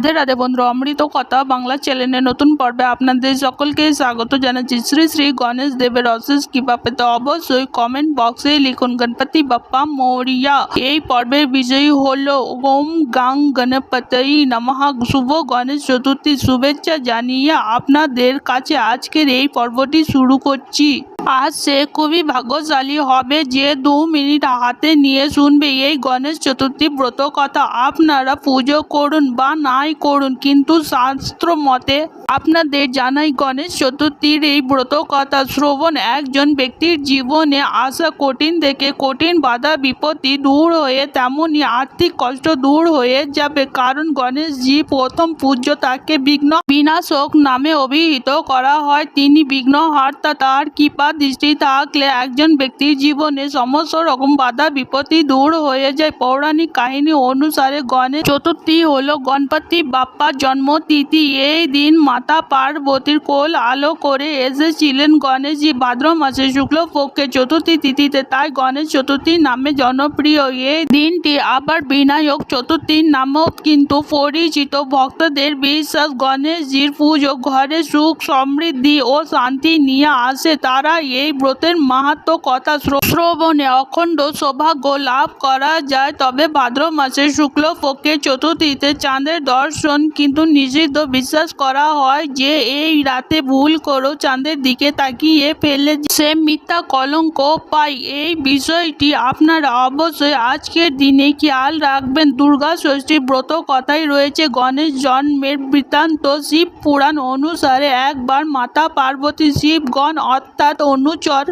রাধে রাধে বন্ধু অমৃত কথা বাংলা চ্যানেলের নতুন পর্বে আপনাদের সকলকে স্বাগত জানাচ্ছি। শ্রী শ্রী গণেশ দেবের অশেষ কৃপা পেতে অবশ্যই কমেন্ট বক্সে লিখুন, গণপতি বাপ্পা মৌরিয়া। এই পর্বের বিজয়ী হল ওম গাং গণপতি নমঃ। শুভ গণেশ চতুর্থী শুভেচ্ছা জানিয়ে আপনাদের কাছে আজকের এই পর্বটি শুরু করছি। আজ সে খুবই ভাগ্যশালী হবে যে দু মিনিট হাতে নিয়ে শুনবে এই গণেশ চতুর্থী ব্রত কথা। আপনারা পুজো করুন বা নাই করুন, কিন্তু শাস্ত্র মতে আপনাদের জানাই গণেশ চতুর্থীর এই ব্রত কথা। শ্রবণ একজন ব্যক্তির জীবনে আসা কঠিন থেকে কঠিন বাধা বিপত্তি দূর হয়ে তেমনই আর্থিক কষ্ট দূর হয়ে যাবে, কারণ গণেশজি প্রথম পূজ্য তাকে বিঘ্ন বিনাশক নামে অভিহিত করা হয়। তিনি বিঘ্নহার্তা, তার কৃপা দৃষ্টি থাকলে একজন ব্যক্তির জীবনে সমস্ত রকম বাধা, বিপত্তি দূর হয়ে যায়। পৌরাণিক কাহিনী অনুসারে গণেশ চতুর্থী হল গণপতি বাপ্পার জন্মতিথি। এই দিন মাতা পার্বতীর কোল আলো করে এসেছিলেন গণেশজি। ভাদ্র মাসে শুক্লপক্ষে চতুর্থী তিথিতে তাই গণেশ চতুর্থী নামে জনপ্রিয়। এই দিনটি আবার বিনায়ক চতুর্থীর নামেও কিন্তু পরিচিত। ভক্তদের বিশ্বাস, গণেশজির পুজো ঘরে সুখ, সমৃদ্ধি ও শান্তি নিয়ে আসে। তারা এই ব্রতের মাহাত্ম কথা শ্রবণে অখণ্ড সৌভাগ্য লাভ করা যায়। তবে ভাদ্র মাসে শুক্লপক্ষে চতুর্থীতে চাঁদের দর্শন কিন্তু নিষিদ্ধ বিশ্বাস করা হয় যে এই রাতে ভুল করেও চাঁদের দিকে তাকিয়ে ফেলে সে মিথ্যা কলঙ্ক পায়। এই বিষয়টি আপনারা অবশ্যই আজকের দিনে খেয়াল রাখবেন। দুর্গা ষষ্ঠীর ব্রত কথাই রয়েছে। গণেশ জন্মের বৃত্তান্ত শিব পুরাণ অনুসারে একবার মাতা পার্বতী শিবগণ অর্থাৎ অনুচর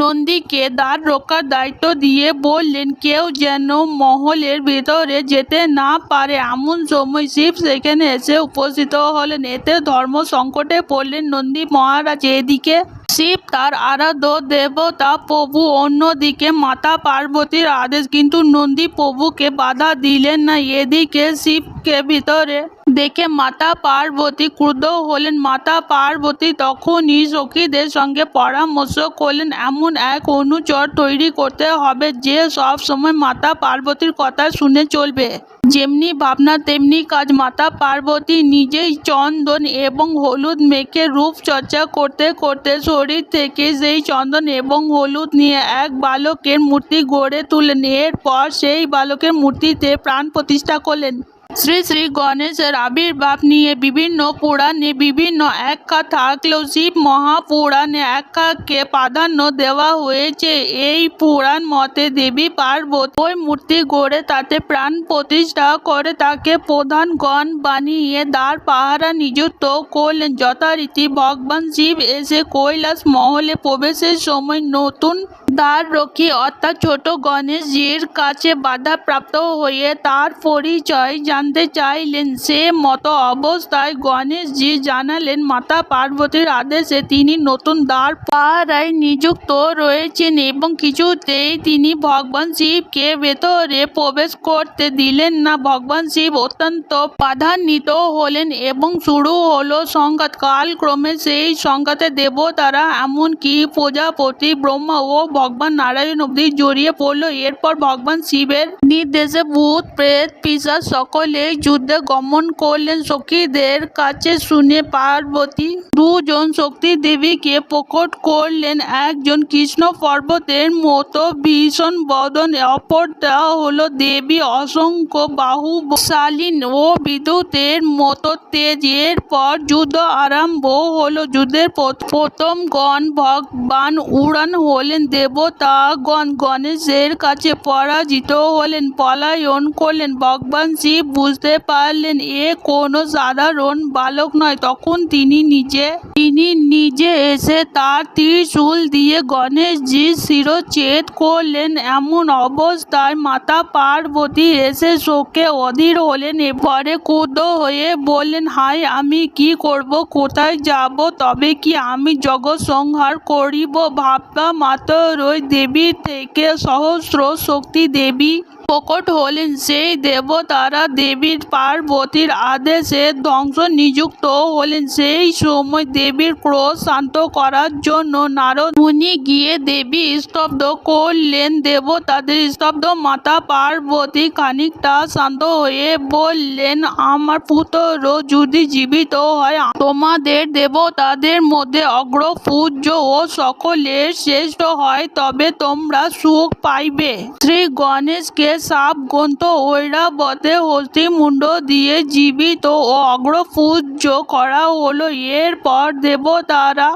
নন্দীকে দ্বার রক্ষার দায়িত্ব দিয়ে বললেন, কেউ যেন মহলের ভেতরে যেতে না পারে, এমন সময় শিব সেখানে এসে উপস্থিত হলেন। এতে ধর্ম সংকটে পড়লেন নন্দী মহারাজ। এদিকে শিব তার আরাধ্য দেবতা প্রভু অন্যদিকে মাতা পার্বতীর আদেশ, কিন্তু নন্দী প্রভুকে বাধা দিলেন না। এদিকে শিবকে ভিতরে দেখে মাতা পার্বতী ক্রুদ্ধ হলেন। মাতা পার্বতী তখনই সখীদের সঙ্গে পরামর্শ করলেন, এমন এক অনুচর তৈরি করতে হবে যে সব সময় মাতা পার্বতীর কথা শুনে চলবে। যেমনি ভাবনা, তেমনি কাজ। মাতা পার্বতী নিজেই চন্দন এবং হলুদ মেখে রূপ চর্চা করতে করতে শরীর থেকে সেই চন্দন এবং হলুদ নিয়ে এক বালকের মূর্তি গড়ে তুলেন এরপর সেই বালকের মূর্তিতে প্রাণ প্রতিষ্ঠা করলেন। শ্রী শ্রী গণেশের আবির্ভাব নিয়ে বিভিন্ন পুরাণে বিভিন্ন একা থাকলেও শিব মহাপুরাণে একাকে প্রাধান্য দেওয়া হয়েছে। এই পুরাণ মতে দেবী পার্বত ওই মূর্তি গড়ে তাতে প্রাণ প্রতিষ্ঠা করে, তাকে প্রধান গণ বানিয়ে দ্বার পাহারা নিযুক্ত করলেন। যথারীতি ভগবান শিব এসে কৈলাস মহলে প্রবেশের সময় নতুন দ্বার রক্ষী অর্থাৎ ছোট গণেশজির কাছে বাধাপ্রাপ্ত হয়ে তার পরিচয় জানতে চাইলেন সে মতো অবস্থায় গণেশজি জানালেন, মাতা পার্বতীর আদেশে তিনি নতুন দ্বার পাহারায় নিযুক্ত রয়েছেন এবং কিছুতেই তিনি ভগবান শিবকে ভেতরে প্রবেশ করতে দিলেন না। ভগবান শিব অত্যন্ত প্রাধান্বিত হলেন এবং শুরু হলো সংঘাত। কালক্রমে সেই সংঘাতে দেবতারা এমনকি প্রজাপতি, ব্রহ্মা ও ভগবান নারায়ণ অব্দি জড়িয়ে পড়ল। এরপর ভগবান শিবের নির্দেশে ভূত, প্রেত পিশাচ সকলে যুদ্ধে গমন করলেন। সখীদের কাছে শুনে পার্বতী দুজন শক্তি দেবীকে প্রকট করলেন। একজন কৃষ্ণ পর্বতের মতো ভীষণ বদন, অপরটা হলো দেবী অসংখ্য বাহুশালীন ও বিদ্যুতের মতো তেজ। এরপর যুদ্ধ আরম্ভ হলো। যুদ্ধের প্রথম গণ ভগবান উড়ান হলেন। দেবতাগণ গণেশের কাছে পরাজিত হলেন, পলায়ন করলেন। ভগবান শিব বুঝতে পারলেন, এ কোনো সাধারণ বালক নয়। তখন তিনি নিজে তিনি নিজে এসে তার ত্রিশূল দিয়ে গণেশজির শিরচ্ছেদ করলেন। এমন অবস্থায় মাতা পার্বতী এসে শোকে অধীর হলেন, এবারে ক্রুদ্ধ হয়ে বললেন, হায়, আমি কি করব? কোথায় যাব? তবে কি আমি জগৎ সংহার করিব? ভাববা মাত্রই দেবী থেকে সহস্র শক্তি দেবী প্রকট হলেন। সেই দেবতারা দেবীর পার্বতীর আদেশে ধ্বংস নিযুক্ত হলেন, সেই সময় দেবীর ক্রোধ শান্ত করার জন্য নারদ মুনি গিয়ে দেবী স্তব্ধ করলেন। দেবতাদের স্তব্ধ মাতা পার্বতী খানিকটা শান্ত হয়ে বললেন, আমার পুত্র যদি জীবিত হয়, তোমাদের দেবতাদের মধ্যে অগ্র পূজ্য ও সকলের শ্রেষ্ঠ হয়, তবে তোমরা সুখ পাইবে। শ্রী গণেশকে সাপ গ্রন্থ ঐরাবতে হস্তি মুন্ড দিয়ে জীবিত। ও অগ্র পূজ্য করা হলো। এরপর দেবতারা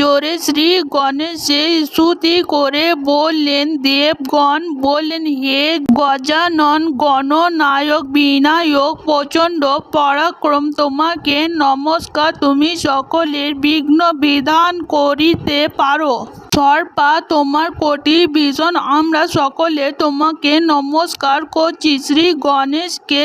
জোরে শ্রী গণেশের স্তুতি করে বললেন, দেবগণ বললেন, হে গজানন, গণনায়ক, বিনায়ক, প্রচণ্ড পরাক্রম, তোমাকে নমস্কার, তুমি সকলের বিঘ্ন বিধান করিতে পারো। সর্পা তোমার কোটি ভীষণ আমরা সকলে তোমাকে নমস্কার করছি। শ্রী গণেশকে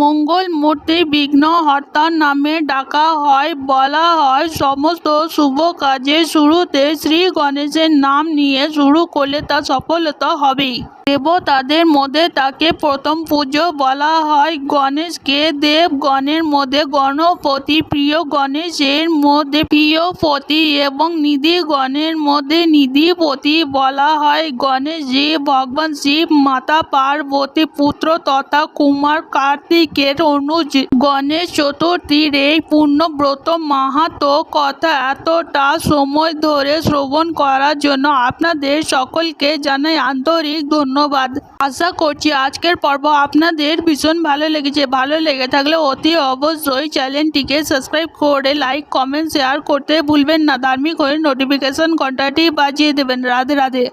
মঙ্গল মূর্তি বিঘ্ন হর্তার নামে ডাকা হয়, বলা হয়, সমস্ত শুভ কাজের শুরুতে শ্রী গণেশের নাম নিয়ে শুরু করলে তা সফলতা হবেই। দেবতাদের মধ্যে তাকে প্রথম পুজো বলা হয়। গণেশকে দেবগণের মধ্যে গণপতি, প্রিয় গণেশের মধ্যে প্রিয়পতি এবং নিধিগণের মধ্যে নিধিপতি বলা হয়। গণেশজি ভগবান শিব, মাতা পার্বতী, পুত্র তথা কুমার কার্তিকের অনুজ। গণেশ চতুর্থীর এই পূর্ণব্রত মাহাতো কথা এতটা সময় ধরে শ্রবণ করার জন্য আপনাদের সকলকে জানাই আন্তরিক ধন্যবাদ। আশা করছি আজকের পর্ব আপনাদের ভীষণ ভালো লেগেছে। ভালো লেগে থাকলে অতি অবশ্যই চ্যানেলটিকে সাবস্ক্রাইব করে লাইক, কমেন্ট, শেয়ার করতে ভুলবেন না। ধার্মিক হয়ে নোটিফিকেশন ঘন্টাটি বাজিয়ে দেবেন। রাধে রাধে।